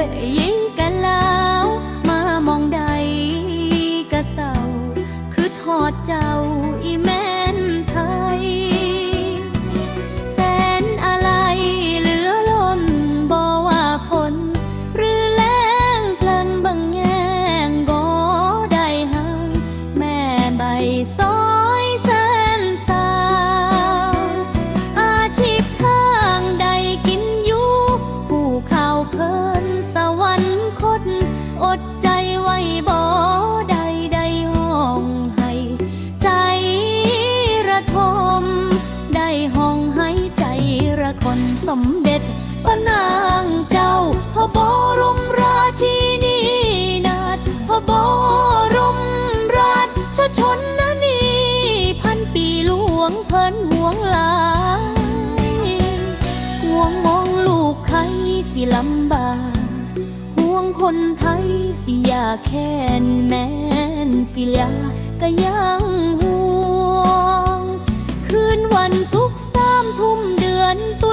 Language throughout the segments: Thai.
မဲ့အရေးำบากห่วงคนไทยสิยาแค้นแม่นสิยาก็ยังห่วง คืนวันสุขสามทุ่มเดือนตุ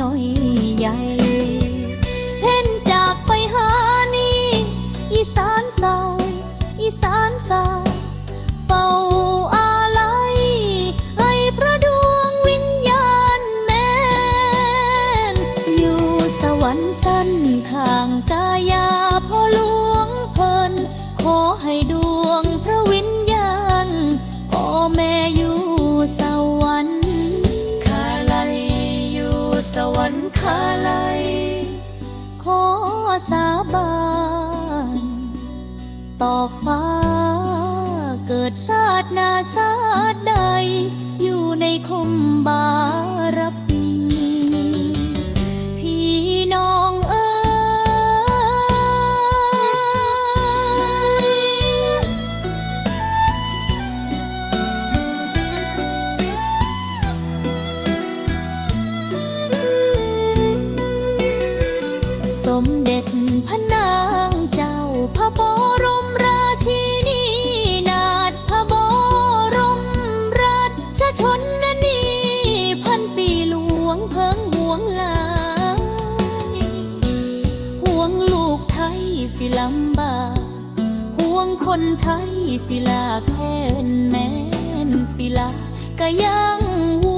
น้อยใหญ่ เพ่นจากไปหานี่อีสานเศร้าอีสานเศร้า ต่อฟ้า เกิดศาสนาศาสใด อยู่ในคมบารปีพี่น้องเอ๋ยสมเด็จพระนางำบากห่วงคนไทยศิลาแค่นแนนศิลาก็ยังห่ว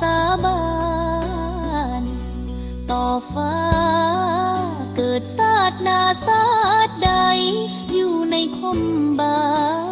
สาบาน ต่อฟ้า เกิดศาสนาศาสตร์ใด อยู่ในควมบา